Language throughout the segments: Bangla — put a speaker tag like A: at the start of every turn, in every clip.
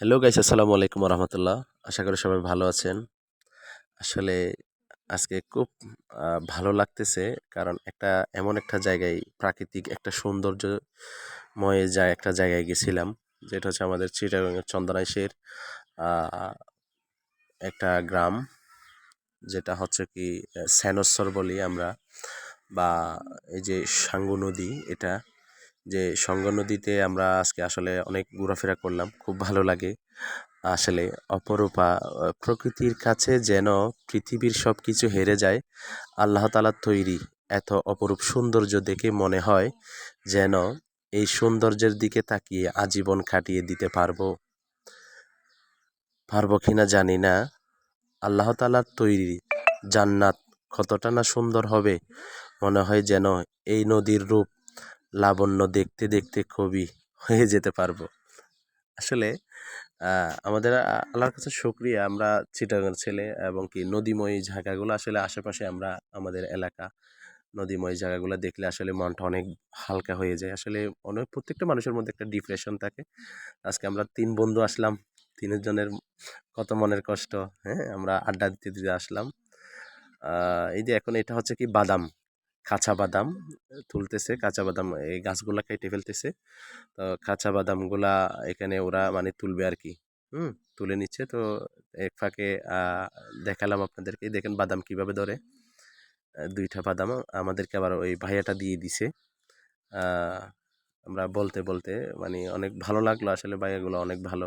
A: হ্যালো গাইস আসসালামু আলাইকুম রহমতুল্লাহ আশা করি সবাই ভালো আছেন। আসলে আজকে খুব ভালো লাগতেছে কারণ একটা এমন একটা জায়গায় প্রাকৃতিক একটা সৌন্দর্যময় যা একটা জায়গায় গেছিলাম। যেটা হচ্ছে আমাদের চিটাগাংয়ের চন্দনাইশের একটা গ্রাম। যেটা হচ্ছে কি আহ, স্যানোসর বলি আমরা। বা এই যে সাঙ্গু নদী এটা যে সঙ্গ নদীতে আমরা আজকে আসলে অনেক ঘোরাফেরা করলাম, খুব ভালো লাগে। আসলে অপরূপা প্রকৃতির কাছে যেন পৃথিবীর সব কিছু হেরে যায়, আল্লাহ তালার তৈরি এত অপরূপ সৌন্দর্য দেখে মনে হয় যেন এই সৌন্দর্যের দিকে তাকিয়ে আজীবন কাটিয়ে দিতে পারব। পারব কিনা জানি না। আল্লাহ তালার তৈরি জান্নাত কতটা না সুন্দর হবে, মনে হয় যেন এই নদীর রূপ লাবণ্য দেখতে দেখতে কবি হয়ে যেতে পারব। আসলে আমাদের আল্লাহর কাছে শুক্রিয়া। আমরা চিটাগাংয়ের ছেলে এবং কি নদীময় জায়গাগুলো আসলে আশেপাশে আমরা, আমাদের এলাকা নদীময় জায়গাগুলো দেখলে আসলে মনটা অনেক হালকা হয়ে যায়। আসলে অনেক প্রত্যেকটা মানুষের মধ্যে একটা ডিপ্রেশন থাকে। আজকে আমরা তিন বন্ধু আসলাম তিনজনের কত মনের কষ্ট হ্যাঁ? আমরা আড্ডা দিতে দিতে আসলাম। এই যে এখন এটা হচ্ছে কি বাদাম। কাঁচা বাদাম তুলতেছে, কাঁচা বাদাম এই গাছগুলা কেটে ফেলতেছে। তো কাঁচা বাদামগুলা এখানে ওরা মানে তুলবে আর কি হুম, তুলে নিচ্ছে। তো এক ফাঁকে দেখালাম আপনাদেরকে। দেখেন বাদাম কীভাবে ধরে। দুইটা বাদাম আমাদেরকে আবার ওই ভাইয়াটা দিয়ে দিছে। আমরা বলতে বলতে মানে অনেক ভালো লাগল আসলে ভাইয়াগুলো অনেক ভালো।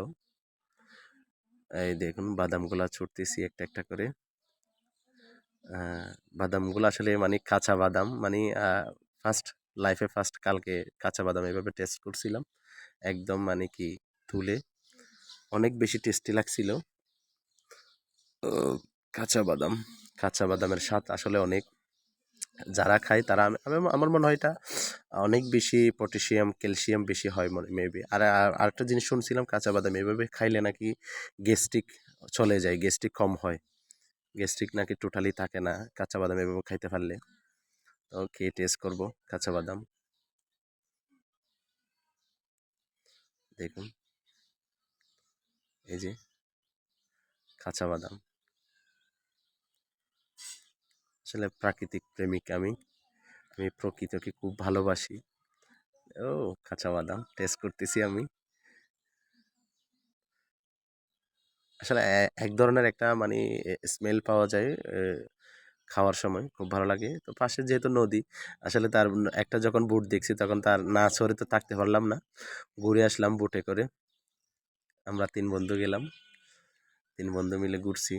A: এই দেখুন বাদামগুলা ছুটতেছি একটা একটা করে। বাদামগুলো আসলে মানে কাঁচা বাদাম মানে ফার্স্ট লাইফে ফার্স্ট কালকে কাঁচা বাদাম এভাবে টেস্ট করছিলাম। একদম মানে কি তুলে অনেক বেশি টেস্টি লাগছিল। কাঁচা বাদাম, কাঁচা বাদামের স্বাদ আসলে অনেক। যারা খায় তারা আমি, আমি- আমার মনে হয় এটা অনেক বেশি পটাশিয়াম ক্যালসিয়াম বেশি হয় মনে মেবি আর- আরেকটা জিনিস শুনছিলাম, কাঁচা বাদাম এভাবে খাইলে নাকি গ্যাস্ট্রিক চলে যায় গ্যাস্ট্রিক কম হয়। গ্যাস্ট্রিক নাকি টোটালি থাকে না কাঁচা বাদাম এভাবে খাইতে পারলে। তো খেয়ে টেস্ট করব কাঁচা বাদাম। দেখুন। এই যে কাঁচা বাদাম। আসলে প্রাকৃতিক প্রেমিক আমি। আমি প্রকৃতিকে খুব ভালোবাসি। ও কাঁচা বাদাম টেস্ট করতেছি আমি। আসলে এক ধরনের একটা মানে স্মেল পাওয়া যায় খাওয়ার সময়। খুব ভালো লাগে। তো পাশে যেহেতু নদী, আসলে তার একটা যখন বুট দেখছি তখন তার না সরে তো থাকতে পারলাম না। ঘুরে আসলাম বুটে করে। আমরা তিন বন্ধু গেলাম। তিন বন্ধু মিলে ঘুরছি।